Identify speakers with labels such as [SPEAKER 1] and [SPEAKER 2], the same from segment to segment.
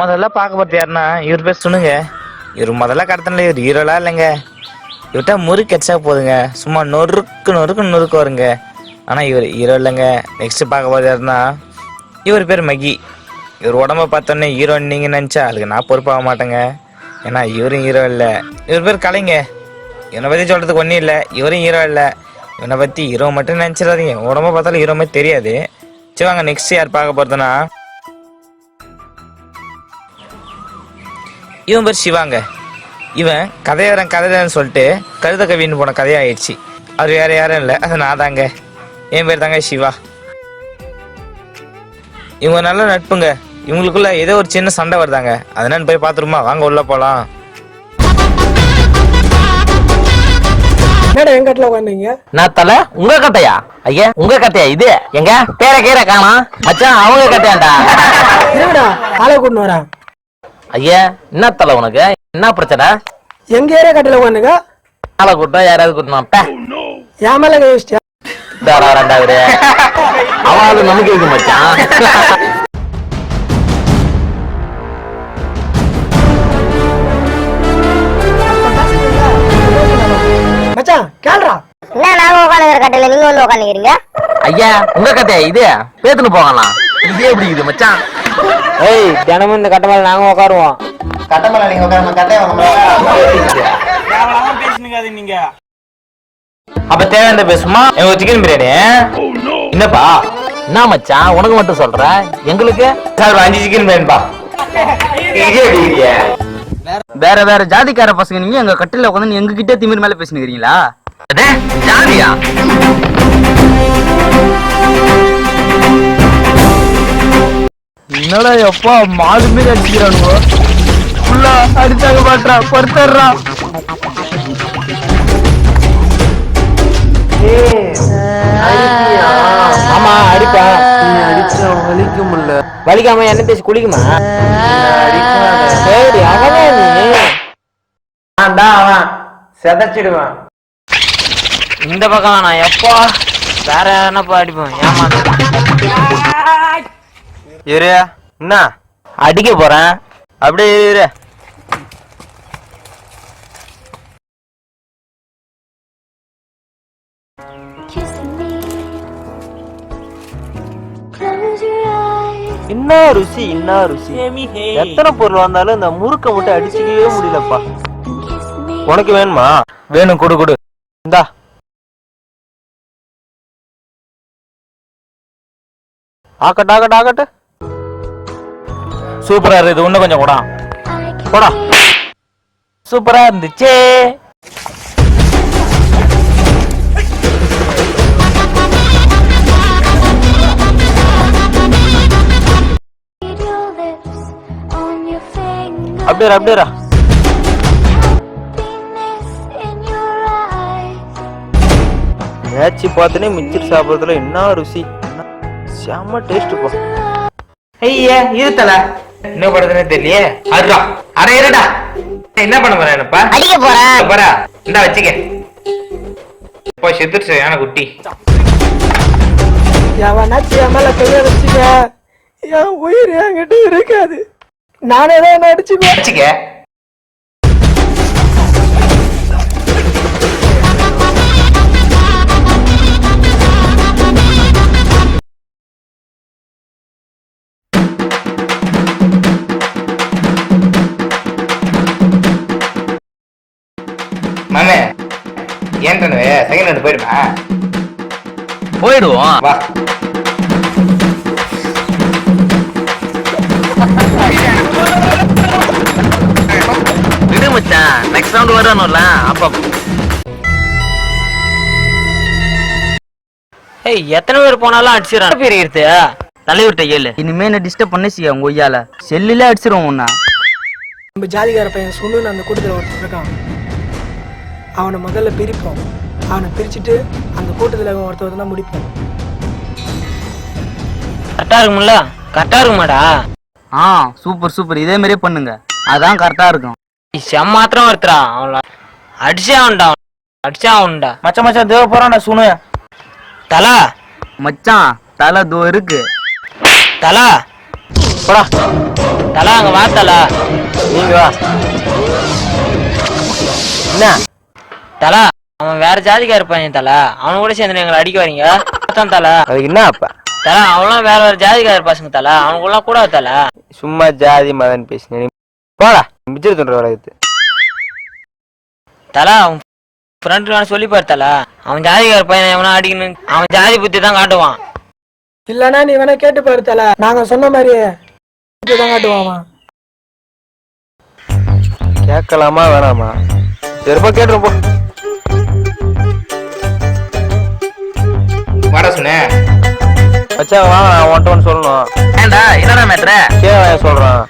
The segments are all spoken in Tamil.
[SPEAKER 1] முதல்ல பார்க்க போகிறது யாருன்னா இவர் பேர் சொல்லுங்க. இவர் முதல்ல கடத்தல இவர் ஹீரோலாம் இல்லைங்க. இவர்கிட்ட முறுக்கு கிடைச்சா போதுங்க. சும்மா நொறுக்கு நொறுக்கு நொறுக்கு வருங்க. ஆனால் இவர் ஹீரோ இல்லைங்க. நெக்ஸ்ட் பார்க்க போகிறது யாருன்னா இவர் பேர் மகி. இவர் உடம்ப பார்த்தோன்னே ஹீரோ நீங்க நினச்சா அதுக்கு நான் பொறுப்பாக மாட்டேங்க. ஏன்னா இவரும் ஹீரோ இல்லை. இவர் பேர் கலைங்க. இவனை பற்றி சொல்கிறதுக்கு ஒன்றும் இல்லை. இவரும் ஹீரோ இல்லை. இவனை பற்றி ஹீரோ மட்டும் நினச்சிடாதீங்க. உடம்ப பார்த்தாலும் ஹீரோ மாதிரி தெரியாது. சரி வாங்க நெக்ஸ்ட் யார் பார்க்க போகிறதுனா இவன் பேர் சிவாங்க. இவன் கதையாரன் கதையாரன்னு சொல்லிட்டு கழுத கவின்னு போன கதையாயிடுச்சு. அவர் வேற யாரும் இல்லை. அது நான் தாங்க. என் பேர் தாங்க சிவா. இவங்க நல்ல நட்புங்க. இவங்களுக்குள்ள ஏதோ ஒரு சின்ன சண்டை வருதாங்க. அதனால போய் பார்த்துருமா? வாங்க உள்ள போலாம்.
[SPEAKER 2] என்னடா என் கட்டில உட்காந்தீங்க
[SPEAKER 3] நான் தல உங்க கட்டையா? ஐயா உங்க கட்டையா இது? எங்க? பேர கீர காணோம். மச்சான் அவங்க கட்டையாண்டா?
[SPEAKER 2] இருடா ஆளை கூட்டின்னு வரேன்?
[SPEAKER 3] ஐயா என்ன தல உனக்கு? என்ன பிரச்சனை?
[SPEAKER 2] எங்க ஏரியா கட்டில உட்காந்துங்க
[SPEAKER 3] ஆளை கூட்டம் யாராவது கூட்டணும் பே
[SPEAKER 2] என் மேல
[SPEAKER 3] தாரா ரெண்டாவது அவளும் நமக்கு இருக்கு மச்சான்?
[SPEAKER 2] மச்சான் கேள்றா
[SPEAKER 4] என்ன நாங்க உட்காந்துக்கிற கட்டையில நீங்க வந்து உட்காந்துக்கிறீங்க
[SPEAKER 3] ஐயா உங்க கட்டையா இது? பேத்துன்னு போகலாம். இது எப்படி இது மச்சான்.
[SPEAKER 5] ஏய் தினமும் இந்த கட்ட மேல நாங்க உட்காருவோம்
[SPEAKER 1] கட்டமலை நீங்க உட்கார கட்டையா அப்ப தேவையான பேசுமா? எங்க சிக்கன் பிரியாணி என்னப்பா?
[SPEAKER 3] என்ன மச்சான் உனக்கு மட்டும் சொல்ற? எங்களுக்கு?
[SPEAKER 1] சார் அஞ்சு சிக்கன் பிரியாணிப்பா?
[SPEAKER 5] வேற வேற ஜாதிக்கார பசங்க நீங்க எங்க கட்டில உட்காந்து எங்க கிட்டே திமிர் மேல பேசினுக்கிறீங்களா?
[SPEAKER 3] ஜாதியா?
[SPEAKER 5] என்னடா எப்பா மாடு மீது அடிக்கிறானுவோ ஃபுல்லா அடிச்சாங்க பாட்டுறா படுத்துறா ஆமா அடிப்பா அடிச்சா வலிக்க முடியல வலிக்காம என்ன பேசி குளிக்குமா சரி அவனே நீ
[SPEAKER 1] அவன் செதச்சிடுவான்
[SPEAKER 5] இந்த பக்கம் நான் எப்போ வேற என்னப்பா அடிப்பேன் ஏமா
[SPEAKER 3] இரு. என்ன?
[SPEAKER 5] அடிக்க போறேன்.
[SPEAKER 3] அப்படியே இரு.
[SPEAKER 5] என்ன ருசி என்ன ருசி. எத்தனை பொருள் வந்தாலும் இந்த முறுக்க மட்டும் அடிச்சுக்கவே முடியலப்பா.
[SPEAKER 3] உனக்கு வேணுமா?
[SPEAKER 1] வேணும் கொடு கொடு.
[SPEAKER 5] இந்தா. ஆக்கட்டு ஆக்கட்டு ஆக்கட்டு
[SPEAKER 1] சூப்பரா இருக்குது. இன்னும் கொஞ்சம் கூட
[SPEAKER 5] போடா.
[SPEAKER 1] சூப்பரா இருந்துச்சே.
[SPEAKER 6] அப்டேரா your lips on
[SPEAKER 5] அப்படியே மிச்சர் சாப்பிட்றதுல என்ன ருசி? செம்ம டேஸ்ட் போ.
[SPEAKER 1] ஐயா இருத்தலை? என்ன பண்றதுன்னு தெரியலையே? அதுதான் அட இருடா. என்ன பண்ண போறேன் என்னப்பா?
[SPEAKER 4] அடிக்க போறேன்
[SPEAKER 1] போறா. இந்தா வச்சுக்க. போய் செத்துருச்சு யானை குட்டி.
[SPEAKER 2] எவனாச்சும் என் மேல கைய வச்சுக்க. என் உயிர் என்கிட்ட இருக்காது. நானே தான் என்ன அடிச்சுக்குவேன்.
[SPEAKER 1] வச்சுக்க. செகண்ட் ஹேண்ட் போயிடுமா?
[SPEAKER 3] போயிடுவோம்.
[SPEAKER 1] வா.
[SPEAKER 3] விடு மச்சான் நெக்ஸ்ட் ரவுண்ட் வரணும்ல அப்ப.
[SPEAKER 5] ஏய் எத்தனை பேர் போனாலும் அடிச்சிடறான் பேர் எடுத்து
[SPEAKER 3] தலைவர்கிட்ட கேளு.
[SPEAKER 5] இனிமே என்ன டிஸ்டர்ப் பண்ணி உங்க ஒய்யால செல்லுல அடிச்சிருவோம் உன்ன.
[SPEAKER 2] நம்ம ஜாதிகார பையன் சுண்ணுன்னு அந்த கூட்டத்தில் ஒருத்தன் இருக்கான். அவனை முதல்ல பிரிப்போம். அவனை பிரிச்சுட்டு அந்த கூட்டத்தில் ஒருத்தர் ஒருத்தனா முடிப்போம்.
[SPEAKER 5] கரெக்டா இருக்கும்ல? கரெக்டா இருக்குமாடா? ஆ சூப்பர் சூப்பர் இதே மாதிரியே பண்ணுங்க. அதான் கரெக்டா இருக்கும். செம் மாத்திரம் ஒருத்தரா அவள அடிச்சே அவன்டா அடிச்சே அவன்டா
[SPEAKER 1] மச்சான் மச்சான் தேவ போறான் சுனு.
[SPEAKER 5] தலா. மச்சான் தலை தோ இருக்கு. தலா. போடா. தலா அங்க வா தலா.
[SPEAKER 7] நீங்க வா. என்ன
[SPEAKER 5] தலா. அவன் வேற ஜாதிக்கார பையன் தலா. அவன் கூட சேர்ந்து எங்களை அடிக்க வரீங்க அதான் தலா.
[SPEAKER 7] அதுக்கு என்ன அப்ப?
[SPEAKER 5] தலா அவன்லாம் வேற வேற ஜாதிக்கார பசங்க தலா. அவனுக்குலாம் கூட தலா.
[SPEAKER 7] சும்மா ஜாதி மதன் பேசினேன் போடா. மிச்சர் தொண்டர் வளர்த்து
[SPEAKER 5] தலா அவன் ஃப்ரெண்டு சொல்லி பாரு தலா. அவன் ஜாதிக்கார பையன் எவனா அடிக்கணும் அவன் ஜாதி புத்தி தான் காட்டுவான்.
[SPEAKER 2] இல்லைன்னா நீ வேணா கேட்டு பாரு தல. நாங்க சொன்ன மாதிரி தான் காட்டுவாமா
[SPEAKER 7] கேட்கலாமா வேணாமா? சரிப்பா கேட்டுரும்
[SPEAKER 3] வாடா சொன்னேன்
[SPEAKER 7] மச்சான் வா நான் உன்ட்ட ஒன்று சொல்லணும்.
[SPEAKER 3] ஏண்டா என்னடா மேட்ரு
[SPEAKER 7] கே வாங்க சொல்றான்.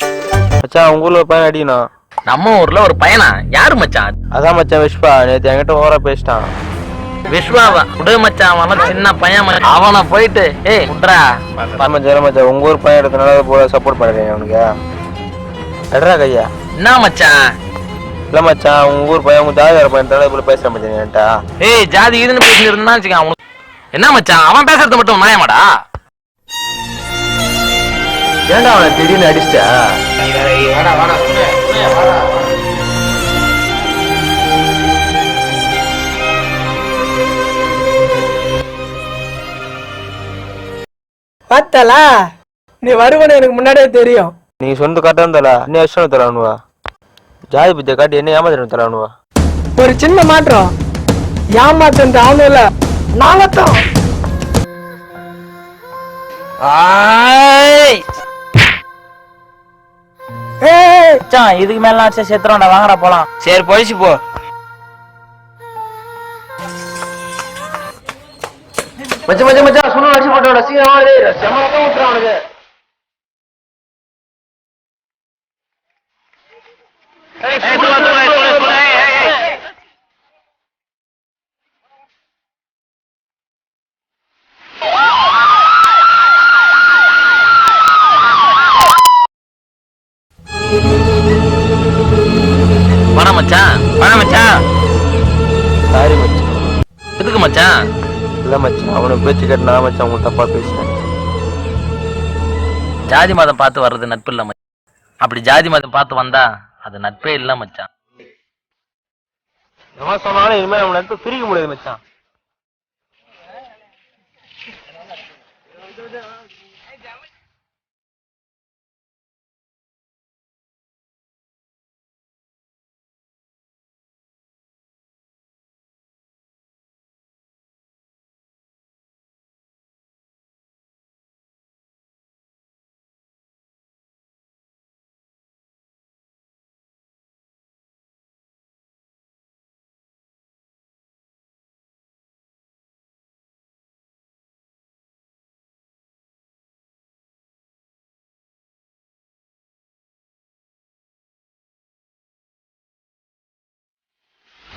[SPEAKER 7] மச்சான் உங்க ஊர்ல பையன் அடிக்கணும்.
[SPEAKER 3] நம்ம ஊர்ல ஒரு பையனா? யாரு மச்சான்?
[SPEAKER 7] அதான் மச்சான் விஷ்பா நேத்து என்கிட்ட ஓவரா பேசிட்டான்.
[SPEAKER 3] விஸ்வாவா குடு மச்சான் அவன் சின்ன பையன். அவனை போயிட்டு ஏய் குட்ரா
[SPEAKER 7] மச்சான் உங்க ஊர் பையன் எடுத்தனால போல சப்போர்ட் பண்ணுறீங்க அவனுக்கு. எடுறா கையா.
[SPEAKER 3] என்ன மச்சான்?
[SPEAKER 7] இல்ல மச்சான் உங்க ஊர் பையன் உங்க ஜாதிகார பையன் இப்படி பேசுற மச்சான்
[SPEAKER 3] ஏய் ஜாதி இதுன்னு பேசி இருந்தா வச்சுக்க அவனுக்கு என்ன மச்சான்? அவன் பேசுறது மட்டும் நியாயமாடா
[SPEAKER 7] ஏன்டா அவனை திடீர்னு அடிச்சிட்டா?
[SPEAKER 2] பார்த்தலா? நீ வருவன்னு எனக்கு முன்னாடியே தெரியும்.
[SPEAKER 7] நீங்க சொந்த கரெக்டா இருந்தால? நீ அஷ்டம் தரானுவா ஜாதி பத்திய காட்டி என்ன ஏமாத்திரம் தரானுவா
[SPEAKER 2] ஒரு சின்ன மாற்றம். ஏமாத்தம் அவனும் இல்ல
[SPEAKER 5] மச்சான் இதுக்கு மேல அடிச்சா செத்துறோம்டா வாங்கடா போலாம். சரி போயிச்சு போ.
[SPEAKER 7] மச்சான் மச்சான் மச்சான் சுண்ணு அடிச்சு போட்டோட சீக்கிரமா விட்டுறான் அவனுக்கு.
[SPEAKER 3] மச்சான். வாங்க மச்சான்.
[SPEAKER 7] சாரி மச்சான்.
[SPEAKER 3] எதுக்கு மச்சான்?
[SPEAKER 7] இல்லை மச்சான் அவனை பேச்சு கேட்டு நான் மச்சான் அவங்க தப்பாக பேசினேன்
[SPEAKER 3] ஜாதி மதம் பார்த்து வர்றது நட்பு இல்ல மச்சான். அப்படி ஜாதி மதம் பார்த்து வந்தா அது நட்பே இல்ல மச்சான்.
[SPEAKER 7] எவன் சொன்னாலும் இனிமே நம்ம நட்பு பிரிக்க முடியாது மச்சான்.